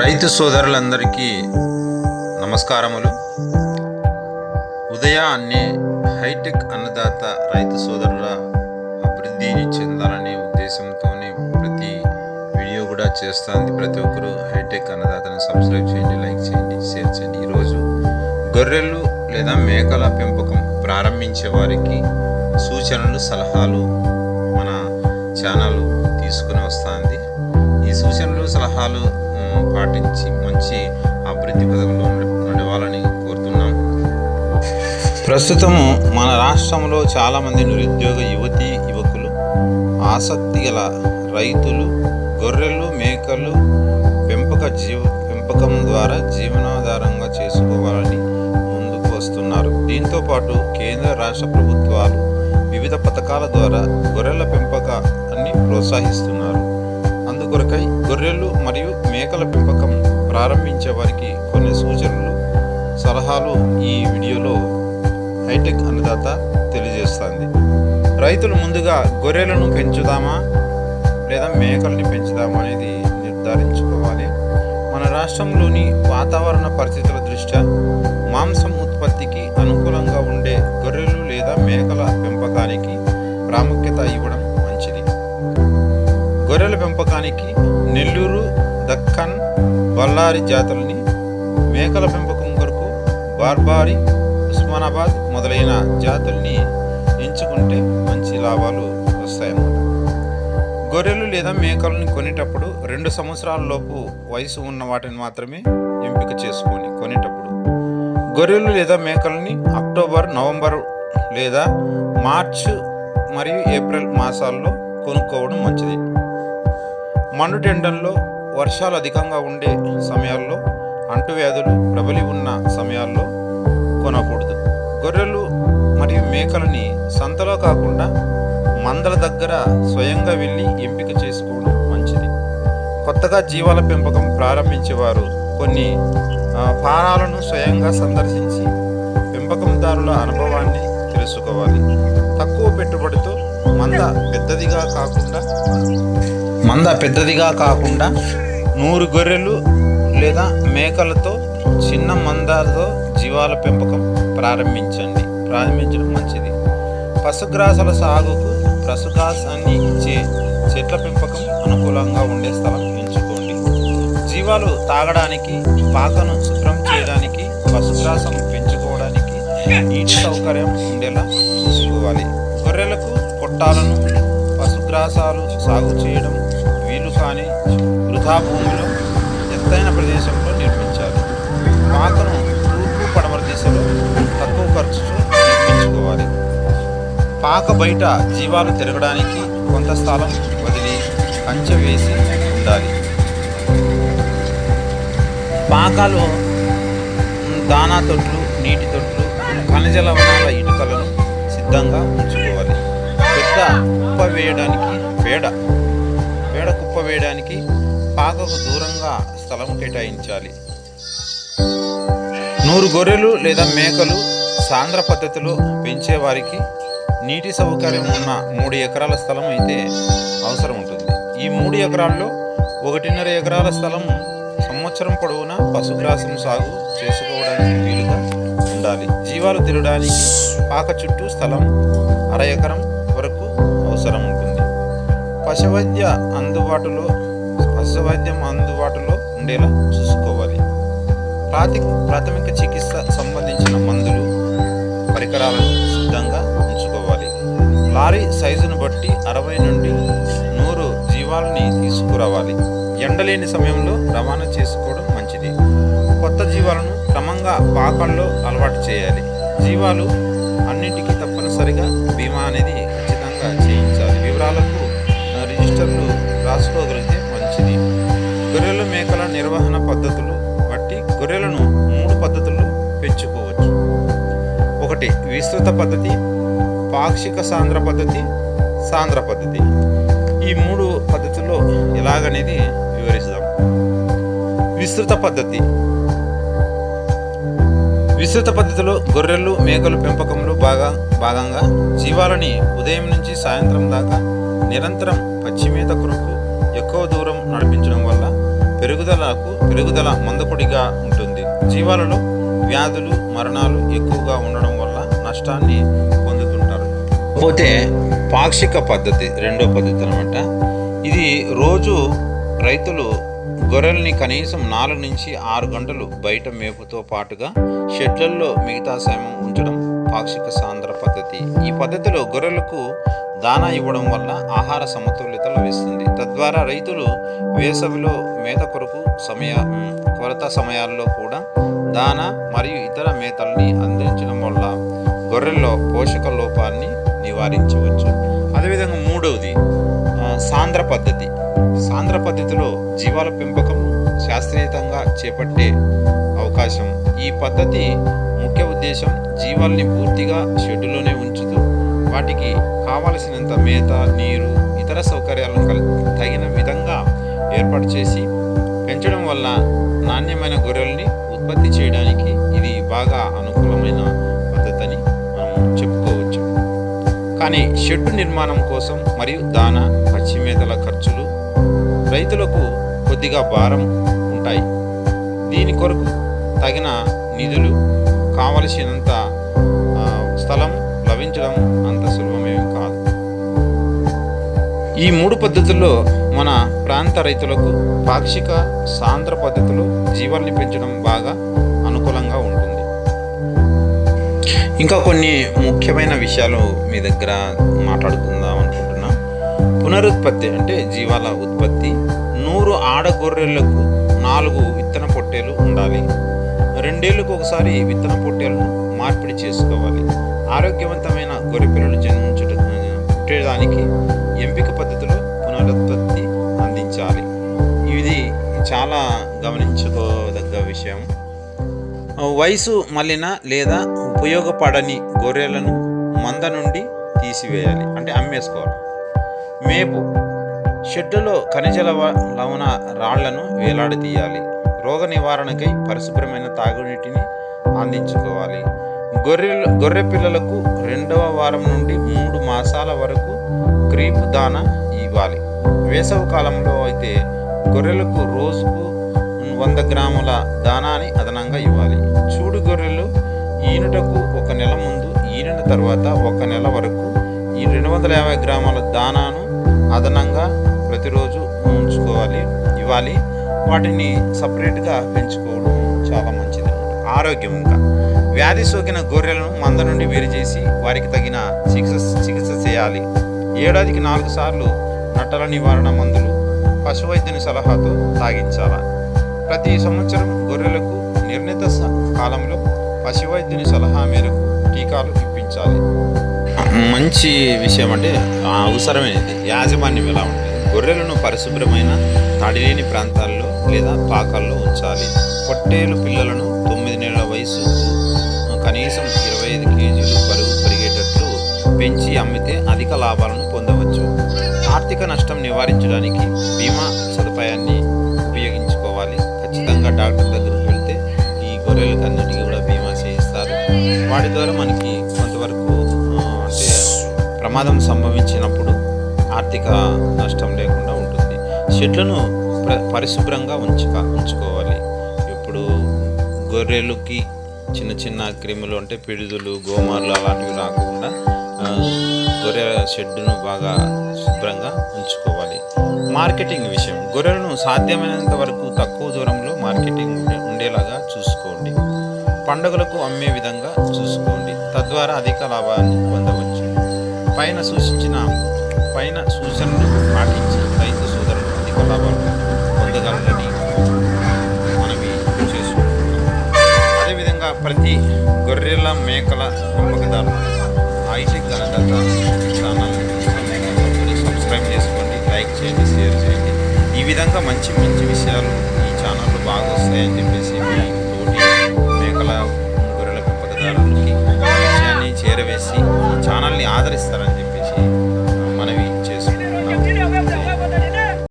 రైతు సోదరులందరికీ నమస్కారములు. ఉదయ అనే హైటెక్ అన్నదాత రైతు సోదరుల అభివృద్ధిని చెందాలనే ఉద్దేశంతోనే ప్రతి వీడియో కూడా చేస్తుంది. ప్రతి ఒక్కరూ హైటెక్ అన్నదాతను సబ్స్క్రైబ్ చేయండి లైక్ చేయండి షేర్ చేయండి. ఈరోజు గొర్రెలు లేదా మేకల పెంపకం ప్రారంభించే వారికి సూచనలు సలహాలు మన ఛానల్ తీసుకుని వస్తుంది. ఈ సూచనలు సలహాలు పాటించి మంచి అభివృద్ధి పథకంలో నడవాలని కోరుతున్నాం. ప్రస్తుతము మన రాష్ట్రంలో చాలామంది నిరుద్యోగ యువతి యువకులు ఆసక్తి గల రైతులు గొర్రెలు మేకలు పెంపక జీవ పెంపకం ద్వారా జీవనాధారంగా చేసుకోవాలని ముందుకు వస్తున్నారు. దీంతో పాటు కేంద్ర రాష్ట్ర ప్రభుత్వాలు వివిధ పథకాల ద్వారా గొర్రెల పెంపకాన్ని ప్రోత్సహిస్తున్నారు. కొరకై గొర్రెలు మరియు మేకల పెంపకం ప్రారంభించే వారికి కొన్ని సూచనలు సలహాలు ఈ వీడియోలో హైటెక్ అన్నదాత తెలియజేస్తుంది. రైతులు ముందుగా గొర్రెలను పెంచుదామా లేదా మేకల్ని పెంచుదామా అనేది నిర్ధారించుకోవాలి. మన రాష్ట్రంలోని వాతావరణ పరిస్థితుల దృష్ట్యా మాంసం ఉత్పత్తికి అనుకూలంగా ఉండే గొర్రెలు లేదా మేకల పెంపకానికి పెంపకానికి నెల్లూరు దక్కన్ బళ్ళారి జాతులని మేకల పెంపకం కొరకు బార్బారి ఉస్మానాబాద్ మొదలైన జాతుల్ని ఎంచుకుంటే మంచి లాభాలు వస్తాయన్నమాట. గొర్రెలు లేదా మేకలను కొనేటప్పుడు రెండు సంవత్సరాల లోపు వయసు ఉన్న వాటిని మాత్రమే ఎంపిక చేసుకొని కొనేటప్పుడు గొర్రెలు లేదా మేకలని అక్టోబర్ నవంబర్ లేదా మార్చ్ మరియు ఏప్రిల్ మాసాల్లో కొనుక్కోవడం మంచిది. మండుటెండంలో వర్షాలు అధికంగా ఉండే సమయాల్లో అంటువ్యాధులు ప్రబలి ఉన్న సమయాల్లో కొనకూడదు. గొర్రెలు మరియు మేకలని సంతలో కాకుండా మందల దగ్గర స్వయంగా వెళ్ళి ఎంపిక చేసుకోవడం మంచిది. కొత్తగా జీవాల పెంపకం ప్రారంభించేవారు కొన్ని ఆ, ఫారాలను స్వయంగా సందర్శించి పెంపకందారుల అనుభవాన్ని తెలుసుకోవాలి. తక్కువ పెట్టుబడితో మంద పెద్దదిగా కాకుండా మంద పెద్దదిగా కాకుండా నూరు గొర్రెలు లేదా మేకలతో చిన్న మందాలతో జీవాల పెంపకం ప్రారంభించండి. ప్రారంభించడం మంచిది. పశుగ్రాసాల సాగుకు పశుగ్రాసాన్ని ఇచ్చే చెట్ల పెంపకం అనుకూలంగా ఉండే స్థలం ఎంచుకోండి. జీవాలు తాగడానికి పాకను శుభ్రం చేయడానికి పశుగ్రాసం పెంచుకోవడానికి నీటి సౌకర్యం ఉండేలా చూసుకోవాలి. గొర్రెలకు పొట్టాలను పశుగ్రాసాలు సాగు చేయడం వృధా భూమిలో ఎత్తైన ప్రదేశంలో నిర్మించాలి పాకను తూర్పు పడమర దిశలో తక్కువ ఖర్చుతో నిర్మించుకోవాలి. పాక బయట జీవాలు తిరగడానికి కొంత స్థలం వదిలి కంచె వేసి ఉండాలి. పాకలో దానా తొట్లు నీటి తొట్లు ఖనిజ లవణాల ఇటుకలను సిద్ధంగా ఉంచుకోవాలి. పెద్ద కుప్ప వేయడానికి పేడ పేడ కుప్ప వేయడానికి పాకకు దూరంగా స్థలం కేటాయించాలి. నూరు గొర్రెలు లేదా మేకలు సాంద్ర పద్ధతిలో పెంచే వారికి నీటి సౌకర్యం ఉన్న మూడు ఎకరాల స్థలం అయితే అవసరం ఉంటుంది. ఈ మూడు ఎకరాల్లో ఒకటిన్నర ఎకరాల స్థలం సంవత్సరం పొడవునా పశుగ్రాసం సాగు చేసుకోవడానికి వీలుగా ఉండాలి. జీవాలు తిరగడానికి పాక చుట్టూ స్థలం అర ఎకరం వరకు అవసరం ఉంటుంది. పశువైద్య అందుబాటులో పశువైద్యం అందుబాటులో ఉండేలా చూసుకోవాలి. ప్రాతి ప్రాథమిక చికిత్స సంబంధించిన మందులు పరికరాలను సిద్ధంగా ఉంచుకోవాలి. లారీ సైజును బట్టి అరవై నుండి నూరు జీవాలని తీసుకురావాలి. ఎండలేని సమయంలో రవాణా చేసుకోవడం మంచిది. కొత్త జీవాలను క్రమంగా పాకల్లో అలవాటు చేయాలి. జీవాలు అన్నింటికీ తప్పనిసరిగా బీమా అనేది ఖచ్చితంగా చేయించాలి. వివరాలకు రిజిస్టర్లు రాసుకోగలిగితే నిర్వహణ పద్ధతులు బట్టి గొర్రెలను మూడు పద్ధతుల్లో పెంచుకోవచ్చు. ఒకటి విస్తృత పద్ధతి పాక్షిక సాంద్ర పద్ధతి సాంద్ర పద్ధతి. ఈ మూడు పద్ధతుల్లో ఎలాగనేది వివరిస్తాం. విస్తృత పద్ధతి. విస్తృత పద్ధతిలో గొర్రెలు మేకలు పెంపకంలో బాగా భాగంగా జీవాలని ఉదయం నుంచి సాయంత్రం దాకా నిరంతరం పచ్చి మేత కొరకు ఎక్కువ దూరం నడిపించడం వల్ల పెరుగుదలకు పెరుగుదల మందకొడిగా ఉంటుంది. జీవాలలో వ్యాధులు మరణాలు ఎక్కువగా ఉండడం వల్ల నష్టాన్ని పొందుతుంటారు. పోతే పాక్షిక పద్ధతి రెండో పద్ధతి అనమాట ఇది రోజు రైతులు గొర్రెల్ని కనీసం నాలుగు నుంచి ఆరు గంటలు బయట మేపుతో పాటుగా షెడ్లల్లో మిగతా సమయం ఉంచడం పాక్షిక సాంద్ర పద్ధతి. ఈ పద్ధతిలో గొర్రెలకు దానా ఇవ్వడం వల్ల ఆహార సమతుల్యత లభిస్తుంది. తద్వారా రైతులు వేసవిలో మేత కొరకు సమయ కొరత సమయాల్లో కూడా దానా మరియు ఇతర మేతల్ని అందించడం వల్ల గొర్రెల్లో పోషక లోపాన్ని నివారించవచ్చు. అదేవిధంగా మూడవది సాంద్ర పద్ధతి. సాంద్ర పద్ధతిలో జీవాల పెంపకం శాస్త్రీయతంగా చేపట్టే అవకాశం. ఈ పద్ధతి ముఖ్య ఉద్దేశం జీవాల్ని పూర్తిగా షెడ్డులోనే ఉంచుతూ వాటికి కావలసినంత మేత నీరు ఇతర సౌకర్యాలను కల్ తగిన విధంగా ఏర్పాటు చేసి పెంచడం వల్ల నాణ్యమైన గొర్రెల్ని ఉత్పత్తి చేయడానికి ఇది బాగా అనుకూలమైన పద్ధతి అని మనం చెప్పుకోవచ్చు. కానీ షెడ్డు నిర్మాణం కోసం మరియు దాన పచ్చి మేతల ఖర్చులు రైతులకు కొద్దిగా భారం ఉంటాయి. దీని కొరకు తగిన నిధులు కావలసినంత ఈ మూడు పద్ధతుల్లో మన ప్రాంత రైతులకు పాక్షిక సాంద్ర పద్ధతిలో జీవాల్ని పెంచడం బాగా అనుకూలంగా ఉంటుంది. ఇంకా కొన్ని ముఖ్యమైన విషయాలు మీ దగ్గర మాట్లాడుకుందాం అనుకుంటున్నా. పునరుత్పత్తి అంటే జీవాల ఉత్పత్తి. నూరు ఆడ గొర్రెలకు నాలుగు విత్తన పొట్టేలు ఉండాలి. రెండేళ్ళకు ఒకసారి విత్తన పొట్టేలను మార్పిడి చేసుకోవాలి. ఆరోగ్యవంతమైన గొర్రె పిల్లలు జన్మించట పుట్టేదానికి ఎంపిక పద్ధతిలో పునరుత్పత్తి అందించాలి. ఇది చాలా గమనించుకోదగ్గ విషయం. వయసు మళ్ళిన లేదా ఉపయోగపడని గొర్రెలను మంద నుండి తీసివేయాలి. అంటే అమ్మేసుకోవాలి. మేపు. షెడ్డులో ఖనిజ లవ- లవణ రాళ్ళను వేలాడదీయాలి. రోగ నివారణకై పరిశుభ్రమైన తాగునీటిని అందించుకోవాలి. గొర్రెలు గొర్రె పిల్లలకు రెండవ వారం నుండి మూడు మాసాల వరకు క్రీపు దాన ఇవ్వాలి. వేసవి కాలంలో అయితే గొర్రెలకు రోజుకు వంద గ్రాముల దానాన్ని అదనంగా ఇవ్వాలి. చూడు గొర్రెలు ఈనుటకు ఒక నెల ముందు ఈనిన తర్వాత ఒక నెల వరకు ఈ రెండు వందల యాభై గ్రాముల దానాను అదనంగా ప్రతిరోజు ఉంచుకోవాలి. ఇవ్వాలి. వాటిని సపరేట్గా పెంచుకోవడం చాలా మంచిది. ఆరోగ్యం ఇంకా. వ్యాధి సోకిన గొర్రెలను మంద నుండి వేరు చేసి వారికి తగిన చికిత్స చికిత్స చేయాలి. ఏడాదికి నాలుగు సార్లు నట్టల నివారణ మందులు పశువైద్యుని సలహాతో తాగించాలా? ప్రతి సంవత్సరం గొర్రెలకు నిర్ణీత స- కాలంలో పశువైద్యుని సలహా మేరకు టీకాలు ఇప్పించాలి. మంచి విషయం అంటే అవసరమైనది యాజమాన్యం ఎలా ఉంటుంది గొర్రెలను పరిశుభ్రమైన తడిలేని ప్రాంతాల్లో లేదా పాకాల్లో ఉంచాలి. పొట్టేలు పిల్లలను తొమ్మిది నెలల వయసు కనీసం ఇరవై ఐదు కేజీలు బరువు పెంచి అమ్మితే అధిక లాభాలను పొందవచ్చు. ఆర్థిక నష్టం నివారించడానికి బీమా సదుపాయాన్ని ఉపయోగించుకోవాలి. ఖచ్చితంగా డాక్టర్ దగ్గరకు వెళ్తే ఈ గొర్రెలకు అన్నిటికీ కూడా బీమా చేయిస్తారు. వాటి ద్వారా మనకి కొంతవరకు అంటే ప్రమాదం సంభవించినప్పుడు ఆర్థిక నష్టం లేకుండా ఉంటుంది. షెడ్లను పరిశుభ్రంగా ఉంచుక ఉంచుకోవాలి. ఇప్పుడు గొర్రెలకి చిన్న చిన్న క్రిములు అంటే పిడుదులు గోమార్లు అలాంటివి రాకుండా గొర్రెల షెడ్డును బాగా శుభ్రంగా ఉంచుకోవాలి. మార్కెటింగ్ విషయం. గొర్రెలను సాధ్యమైనంత వరకు తక్కువ దూరంలో మార్కెటింగ్ ఉండేలాగా చూసుకోండి. పండుగలకు అమ్మే విధంగా చూసుకోండి. తద్వారా అధిక లాభాన్ని పొందవచ్చు. పైన సూచించిన పైన సూచనలు పాటించి రైతు సోదరులు అధిక లాభాలు పొందగలరని మనవి చేసుకుంటున్నాం. అదేవిధంగా ప్రతి గొర్రెల మేకల అమ్మకదారులు ఆయిషిక్ గణకథ ఛానల్ సబ్స్క్రైబ్ చేసుకోండి లైక్ చేయండి షేర్ చేయండి. ఈ విధంగా మంచి మంచి విషయాలు ఈ ఛానల్లో బాగా వస్తాయని చెప్పేసి తోటి మేకల గొర్రెల పెంపకదారులకి విషయాన్ని చేరవేసి ఈ ఛానల్ని ఆదరిస్తారని